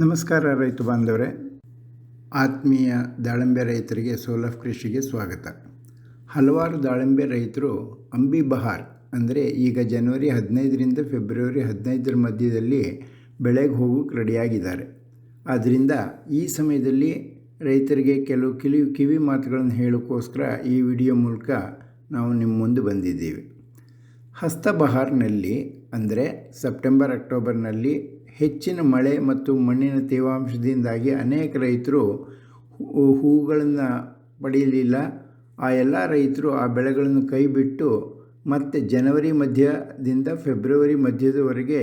ನಮಸ್ಕಾರ ರೈತ ಬಾಂಧವರೇ. ಆತ್ಮೀಯ ದಾಳಿಂಬೆ ರೈತರಿಗೆ ಸೋಲಫ್ ಕೃಷಿಗೆ ಸ್ವಾಗತ. ಹಲವಾರು ದಾಳಿಂಬೆ ರೈತರು ಅಂಬಿ ಬಹಾರ್ ಅಂದರೆ ಈಗ ಜನವರಿ ಹದಿನೈದರಿಂದ ಫೆಬ್ರವರಿ ಹದಿನೈದರ ಮಧ್ಯದಲ್ಲಿ ಬೆಳೆಗೆ ಹೋಗೋಕ್ಕೆ ರೆಡಿಯಾಗಿದ್ದಾರೆ. ಆದ್ದರಿಂದ ಈ ಸಮಯದಲ್ಲಿ ರೈತರಿಗೆ ಕೆಲವು ಕಿವಿ ಕಿವಿ ಮಾತುಗಳನ್ನು ಹೇಳೋಕ್ಕೋಸ್ಕರ ಈ ವಿಡಿಯೋ ಮೂಲಕ ನಾವು ನಿಮ್ಮ ಮುಂದೆ ಬಂದಿದ್ದೀವಿ. ಹಸ್ತಬಹಾರ್ನಲ್ಲಿ ಅಂದರೆ ಸೆಪ್ಟೆಂಬರ್, ಅಕ್ಟೋಬರ್ನಲ್ಲಿ ಹೆಚ್ಚಿನ ಮಳೆ ಮತ್ತು ಮಣ್ಣಿನ ತೇವಾಂಶದಿಂದಾಗಿ ಅನೇಕ ರೈತರು ಹೂಗಳನ್ನು ಪಡೆಯಲಿಲ್ಲ. ಆ ಎಲ್ಲ ರೈತರು ಆ ಬೆಳೆಗಳನ್ನು ಕೈಬಿಟ್ಟು ಮತ್ತು ಜನವರಿ ಮಧ್ಯದಿಂದ ಫೆಬ್ರವರಿ ಮಧ್ಯದವರೆಗೆ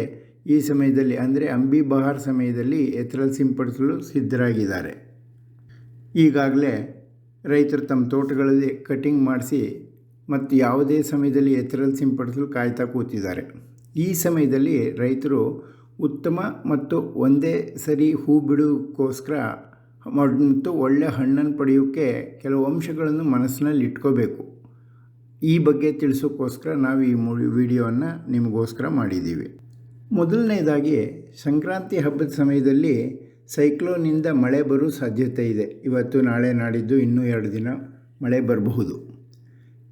ಈ ಸಮಯದಲ್ಲಿ, ಅಂದರೆ ಅಂಬಿ ಬಹಾರ್ ಸಮಯದಲ್ಲಿ ಎತ್ತರಲ್ಲಿ ಸಿಂಪಡಿಸಲು ಸಿದ್ಧರಾಗಿದ್ದಾರೆ. ಈಗಾಗಲೇ ರೈತರು ತಮ್ಮ ತೋಟಗಳಲ್ಲಿ ಕಟಿಂಗ್ ಮಾಡಿಸಿ ಮತ್ತು ಯಾವುದೇ ಸಮಯದಲ್ಲಿ ಎತ್ತರಲ್ಲಿ ಸಿಂಪಡಿಸಲು ಕಾಯ್ತಾ ಕೂತಿದ್ದಾರೆ. ಈ ಸಮಯದಲ್ಲಿ ರೈತರು ಉತ್ತಮ ಮತ್ತು ಒಂದೇ ಸರಿ ಹೂ ಬಿಡೋಕ್ಕೋಸ್ಕರ ಮತ್ತು ಒಳ್ಳೆಯ ಹಣ್ಣನ್ನು ಪಡೆಯೋಕ್ಕೆ ಕೆಲವು ಅಂಶಗಳನ್ನು ಮನಸ್ಸಿನಲ್ಲಿ ಇಟ್ಕೋಬೇಕು. ಈ ಬಗ್ಗೆ ತಿಳಿಸೋಕ್ಕೋಸ್ಕರ ನಾವು ಈ ವಿಡಿಯೋವನ್ನು ನಿಮಗೋಸ್ಕರ ಮಾಡಿದ್ದೀವಿ. ಮೊದಲನೇದಾಗಿ, ಸಂಕ್ರಾಂತಿ ಹಬ್ಬದ ಸಮಯದಲ್ಲಿ ಸೈಕ್ಲೋನಿಂದ ಮಳೆ ಬರೋ ಸಾಧ್ಯತೆ ಇದೆ. ಇವತ್ತು ನಾಳೆ ನಾಡಿದ್ದು ಇನ್ನೂ ಎರಡು ದಿನ ಮಳೆ ಬರಬಹುದು.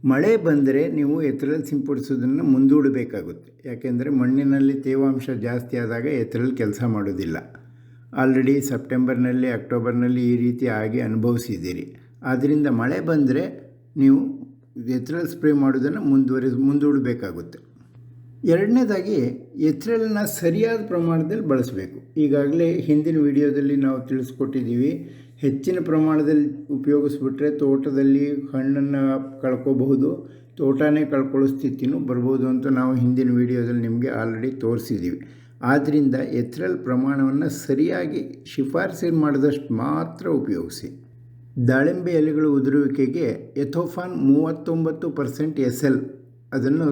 ಮಳೆ ಬಂದರೆ ನೀವು ಎತ್ತರಲ್ಲಿ ಸಿಂಪಡಿಸೋದನ್ನು ಮುಂದೂಡಬೇಕಾಗುತ್ತೆ. ಯಾಕೆಂದರೆ ಮಣ್ಣಿನಲ್ಲಿ ತೇವಾಂಶ ಜಾಸ್ತಿ ಆದಾಗ ಎತ್ತರಲ್ಲಿ ಕೆಲಸ ಮಾಡೋದಿಲ್ಲ. ಆಲ್ರೆಡಿ ಸೆಪ್ಟೆಂಬರ್ನಲ್ಲಿ, ಅಕ್ಟೋಬರ್ನಲ್ಲಿ ಈ ರೀತಿ ಆಗಿ ಅನುಭವಿಸಿದ್ದೀರಿ. ಆದ್ದರಿಂದ ಮಳೆ ಬಂದರೆ ನೀವು ಎತ್ತರಲ್ಲಿ ಸ್ಪ್ರೇ ಮಾಡೋದನ್ನು ಮುಂದುವರಿ ಮುಂದೂಡಬೇಕಾಗುತ್ತೆ. ಎರಡನೇದಾಗಿ ಎತ್ತರಳನ್ನ ಸರಿಯಾದ ಪ್ರಮಾಣದಲ್ಲಿ ಬಳಸಬೇಕು. ಈಗಾಗಲೇ ಹಿಂದಿನ ವಿಡಿಯೋದಲ್ಲಿ ನಾವು ತಿಳಿಸ್ಕೊಟ್ಟಿದ್ದೀವಿ, ಹೆಚ್ಚಿನ ಪ್ರಮಾಣದಲ್ಲಿ ಉಪಯೋಗಿಸ್ಬಿಟ್ರೆ ತೋಟದಲ್ಲಿ ಹಣ್ಣನ್ನು ಕಳ್ಕೋಬಹುದು, ತೋಟನೇ ಕಳ್ಕೊಳ್ಳೋ ಸ್ಥಿತಿನೂ ಬರ್ಬೋದು ಅಂತ ನಾವು ಹಿಂದಿನ ವಿಡಿಯೋದಲ್ಲಿ ನಿಮಗೆ ಆಲ್ರೆಡಿ ತೋರಿಸಿದ್ದೀವಿ. ಆದ್ದರಿಂದ ಎಥ್ರಲ್ ಪ್ರಮಾಣವನ್ನು ಸರಿಯಾಗಿ ಶಿಫಾರಸು ಮಾಡಿದಷ್ಟು ಮಾತ್ರ ಉಪಯೋಗಿಸಿ. ದಾಳಿಂಬೆ ಎಲೆಗಳು ಉದುರುವಿಕೆಗೆ ಎಥೋಫಾನ್ ಮೂವತ್ತೊಂಬತ್ತು ಪರ್ಸೆಂಟ್ ಎಸ್ ಎಲ್ ಅದನ್ನು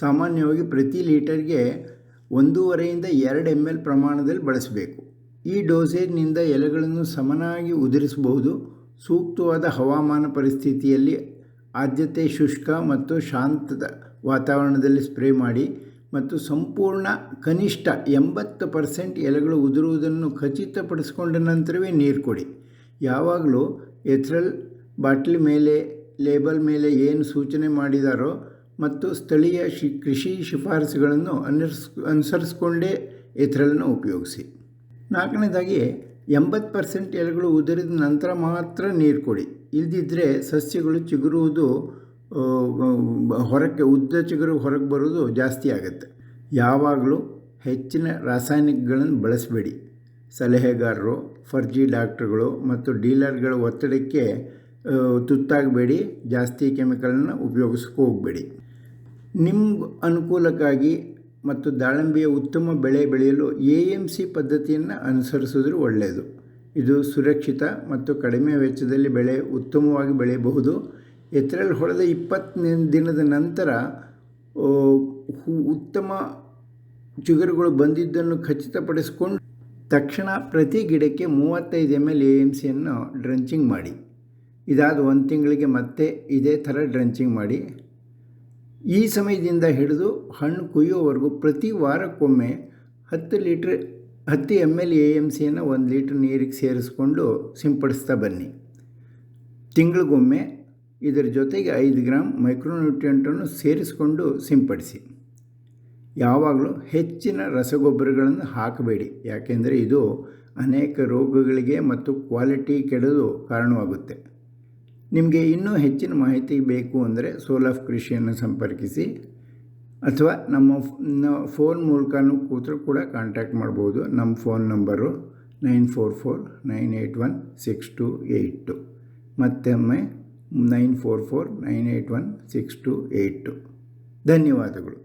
ಸಾಮಾನ್ಯವಾಗಿ ಪ್ರತಿ ಲೀಟರ್ಗೆ ಒಂದೂವರೆಯಿಂದ ಎರಡು ಎಂ ಎಲ್ ಪ್ರಮಾಣದಲ್ಲಿ ಬಳಸಬೇಕು. ಈ ಡೋಸೇಜ್ನಿಂದ ಎಲೆಗಳನ್ನು ಸಮನಾಗಿ ಉದುರಿಸಬಹುದು. ಸೂಕ್ತವಾದ ಹವಾಮಾನ ಪರಿಸ್ಥಿತಿಯಲ್ಲಿ ಆದ್ಯತೆ ಶುಷ್ಕ ಮತ್ತು ಶಾಂತದ ವಾತಾವರಣದಲ್ಲಿ ಸ್ಪ್ರೇ ಮಾಡಿ ಮತ್ತು ಸಂಪೂರ್ಣ ಕನಿಷ್ಠ ಎಂಬತ್ತು ಪರ್ಸೆಂಟ್ ಎಲೆಗಳು ಉದುರುವುದನ್ನು ಖಚಿತಪಡಿಸಿಕೊಂಡ ನಂತರವೇ ನೀರು ಕೊಡಿ. ಯಾವಾಗಲೂ ಎಥ್ರಲ್ ಬಾಟ್ಲಿ ಮೇಲೆ, ಲೇಬಲ್ ಮೇಲೆ ಏನು ಸೂಚನೆ ಮಾಡಿದಾರೋ ಮತ್ತು ಸ್ಥಳೀಯ ಶಿ, ಕೃಷಿ ಶಿಫಾರಸುಗಳನ್ನು ಅನುಸ್ ಅನುಸರಿಸ್ಕೊಂಡೇ ಎಥರಲನ್ನು ಉಪಯೋಗಿಸಿ. ನಾಲ್ಕನೇದಾಗಿ, ಎಂಬತ್ತು ಪರ್ಸೆಂಟ್ ಎಲೆಗಳು ಉದುರಿದ ನಂತರ ಮಾತ್ರ ನೀರು ಕೊಡಿ. ಇಲ್ಲದಿದ್ದರೆ ಸಸ್ಯಗಳು ಚಿಗುರುವುದು ಹೊರಕ್ಕೆ, ಉದ್ದ ಚಿಗುರು ಹೊರಗೆ ಬರೋದು ಜಾಸ್ತಿ ಆಗುತ್ತೆ. ಯಾವಾಗಲೂ ಹೆಚ್ಚಿನ ರಾಸಾಯನಿಕಗಳನ್ನು ಬಳಸಬೇಡಿ. ಸಲಹೆಗಾರರು, ಫರ್ಜಿ ಡಾಕ್ಟ್ರುಗಳು ಮತ್ತು ಡೀಲರ್ಗಳ ಒತ್ತಡಕ್ಕೆ ತುತ್ತಾಗಬೇಡಿ. ಜಾಸ್ತಿ ಕೆಮಿಕಲನ್ನು ಉಪಯೋಗಿಸ್ಕೋಗ್ಬೇಡಿ. ನಿಮ್ಮ ಅನುಕೂಲಕ್ಕಾಗಿ ಮತ್ತು ದಾಳಿಂಬೆಯ ಉತ್ತಮ ಬೆಳೆ ಬೆಳೆಯಲು ಎ ಎಂ ಸಿ ಪದ್ಧತಿಯನ್ನು ಅನುಸರಿಸಿದ್ರೂ ಒಳ್ಳೆಯದು ಇದು ಸುರಕ್ಷಿತ ಮತ್ತು ಕಡಿಮೆ ವೆಚ್ಚದಲ್ಲಿ ಬೆಳೆ ಉತ್ತಮವಾಗಿ ಬೆಳೆಯಬಹುದು. ಎತ್ತರಲ್ಲಿ ಹೊಡೆದ ಇಪ್ಪತ್ತು ದಿನದ ನಂತರ ಉತ್ತಮ ಚಿಗುರುಗಳು ಬಂದಿದ್ದನ್ನು ಖಚಿತಪಡಿಸಿಕೊಂಡು ತಕ್ಷಣ ಪ್ರತಿ ಗಿಡಕ್ಕೆ ಮೂವತ್ತೈದು ಎಂ ಎಲ್ ಎ ಎಂ ಸಿಯನ್ನು ಡ್ರಂಚಿಂಗ್ ಮಾಡಿ. ಇದಾದ ಒಂದು ತಿಂಗಳಿಗೆ ಮತ್ತೆ ಇದೇ ಥರ ಡ್ರಂಚಿಂಗ್ ಮಾಡಿ. ಈ ಸಮಯದಿಂದ ಹಿಡಿದು ಹಣ್ಣು ಕುಯ್ಯೋವರೆಗೂ ಪ್ರತಿ ವಾರಕ್ಕೊಮ್ಮೆ ಹತ್ತು ಲೀಟ್ರ್, ಹತ್ತು ಎಂ ಎಲ್ ಎ ಎಂ ಸಿಯನ್ನು ಒಂದು ಲೀಟ್ರ್ ನೀರಿಗೆ ಸೇರಿಸ್ಕೊಂಡು ಸಿಂಪಡಿಸ್ತಾ ಬನ್ನಿ. ತಿಂಗಳಿಗೊಮ್ಮೆ ಇದರ ಜೊತೆಗೆ ಐದು ಗ್ರಾಮ್ ಮೈಕ್ರೋನ್ಯೂಟ್ರಿಯೆಂಟನ್ನು ಸೇರಿಸಿಕೊಂಡು ಸಿಂಪಡಿಸಿ. ಯಾವಾಗಲೂ ಹೆಚ್ಚಿನ ರಸಗೊಬ್ಬರಗಳನ್ನು ಹಾಕಬೇಡಿ, ಯಾಕೆಂದರೆ ಇದು ಅನೇಕ ರೋಗಗಳಿಗೆ ಮತ್ತು ಕ್ವಾಲಿಟಿ ಕೆಡಲು ಕಾರಣವಾಗುತ್ತೆ. ನಿಮಗೆ ಇನ್ನೂ ಹೆಚ್ಚಿನ ಮಾಹಿತಿ ಬೇಕು ಅಂದರೆ ಸೋಲಾಫ್ ಕೃಷಿಯನ್ನು ಸಂಪರ್ಕಿಸಿ ಅಥವಾ ನಮ್ಮ ಫೋನ್ ಮೂಲಕನೂ ಕೂತರೂ ಕೂಡ ಕಾಂಟ್ಯಾಕ್ಟ್ ಮಾಡ್ಬೋದು. ನಮ್ಮ phone number nine four four nine eight one six two eight two. ಮತ್ತೊಮ್ಮೆ nine four four nine eight one six two eight two. ಧನ್ಯವಾದಗಳು.